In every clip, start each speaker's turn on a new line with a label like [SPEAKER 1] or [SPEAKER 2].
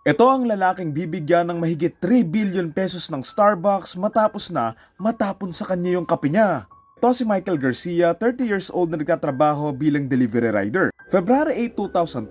[SPEAKER 1] Ito ang lalaking bibigyan ng mahigit 3 billion pesos ng Starbucks matapos na matapon sa kanya yung kape niya. Ito si Michael Garcia, 30 years old na nagtatrabaho bilang delivery rider. February 8,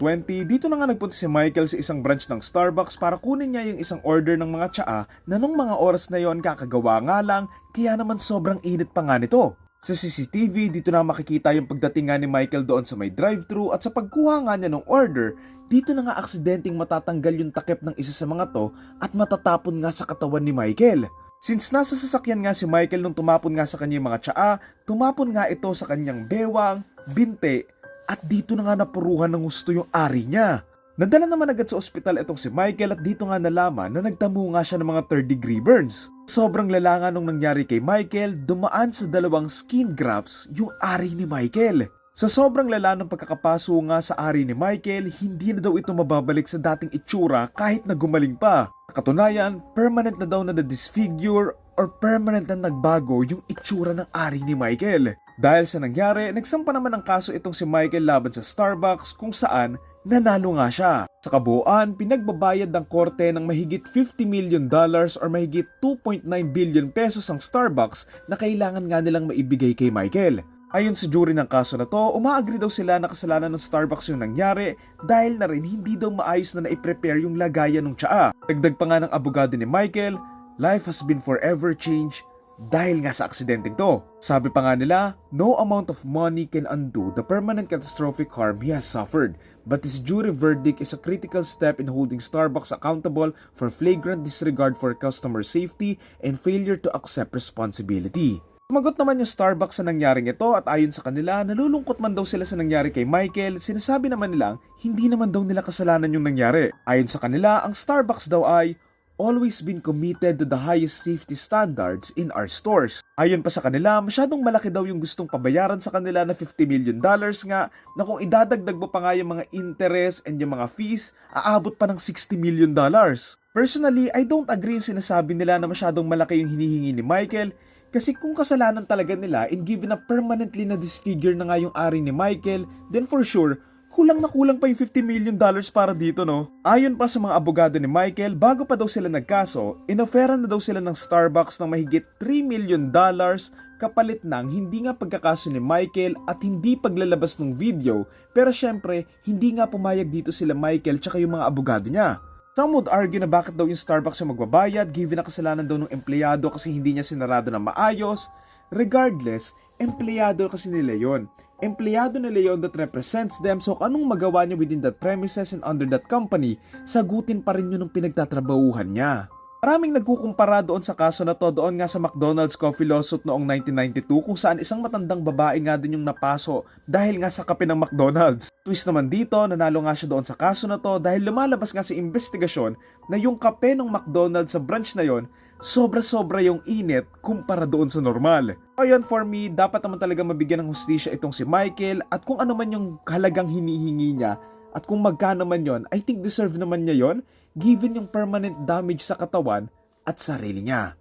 [SPEAKER 1] 2020, dito na nga nagpunta si Michael sa isang branch ng Starbucks para kunin niya yung isang order ng mga tsaa na nung mga oras na yon kakagawa nga lang, kaya naman sobrang init pa nga nito. Sa CCTV, dito na makikita yung pagdating nga ni Michael doon sa may drive-thru at sa pagkuha nga niya ng order, dito na nga aksidenteng matatanggal yung takip ng isa sa mga to at matatapon nga sa katawan ni Michael. Since nasa sasakyan nga si Michael nung tumapon nga sa kanya mga tsaa, tumapon nga ito sa kanyang bewang, binte, at dito na nga napuruhan ng gusto yung ari niya. Nadala naman agad sa ospital itong si Michael at dito nga nalaman na nagtamo nga siya ng mga third degree burns. Sobrang lalanga nung nangyari kay Michael, dumaan sa dalawang skin grafts yung ari ni Michael. Sa sobrang lala ng pagkakapaso nga sa ari ni Michael, hindi na daw ito mababalik sa dating itsura kahit na gumaling pa. Katunayan, permanent na daw na na-disfigure or permanent na nagbago yung itsura ng ari ni Michael. Dahil sa nangyari, nagsampa naman ng kaso itong si Michael laban sa Starbucks kung saan nanalo nga siya. Sa kabuuan, pinagbabayad ng korte ng mahigit 50 million dollars or mahigit 2.9 billion pesos ang Starbucks na kailangan nga nilang maibigay kay Michael. Ayon sa jury ng kaso na to, umaagri daw sila na kasalanan ng Starbucks yung nangyari dahil na rin hindi daw maayos na na-prepare yung lagayan ng tsaa. Dagdag pa nga ng abogado ni Michael, life has been forever changed dahil nga sa aksidenteng to. Sabi pa nga nila, no amount of money can undo the permanent catastrophic harm he has suffered, but this jury verdict is a critical step in holding Starbucks accountable for flagrant disregard for customer safety and failure to accept responsibility. Sumagot naman yung Starbucks sa nangyaring ito at ayon sa kanila, nalulungkot man daw sila sa nangyari kay Michael, sinasabi naman nilang hindi naman daw nila kasalanan yung nangyari. Ayon sa kanila, ang Starbucks daw ay always been committed to the highest safety standards in our stores. Ayon pa sa kanila, masyadong malaki daw yung gustong pabayaran sa kanila na 50 million dollars nga na kung idadagdag mo pa nga yung mga interest and yung mga fees, aabot pa ng 60 million dollars. Personally, I don't agree yung sinasabi nila na masyadong malaki yung hinihingi ni Michael kasi kung kasalanan talaga nila in given na permanently na disfigure na nga yung ari ni Michael, then for sure, kulang na kulang pa yung 50 million dollars para dito no. Ayon pa sa mga abogado ni Michael, bago pa daw sila nagkaso, inoferan na daw sila ng Starbucks ng mahigit 3 million dollars kapalit ng hindi nga pagkakaso ni Michael at hindi paglalabas ng video pero syempre hindi nga pumayag dito sila Michael tsaka yung mga abogado niya. Some would argue na bakit daw yung Starbucks yung magbabayad given na kasalanan daw ng empleyado kasi hindi niya sinarado na maayos. Regardless, empleyado kasi nila yon. Empleyado nila yon that represents them so anong magawa niya within that premises and under that company, sagutin pa rin yun ng pinagtatrabahuhan niya. Maraming nagkukumpara doon sa kaso na to doon nga sa McDonald's coffee lawsuit noong 1992 kung saan isang matandang babae nga din yung napaso dahil nga sa kape ng McDonald's. Twist naman dito, nanalo nga siya doon sa kaso na to dahil lumalabas nga sa investigasyon na yung kape ng McDonald's sa branch na yon sobra-sobra yung init kumpara doon sa normal. Ayun for me, dapat naman talaga mabigyan ng hustisya itong si Michael at kung ano man yung halagang hinihingi niya at kung magkano man yon, I think deserve naman niya yon given yung permanent damage sa katawan at sarili niya.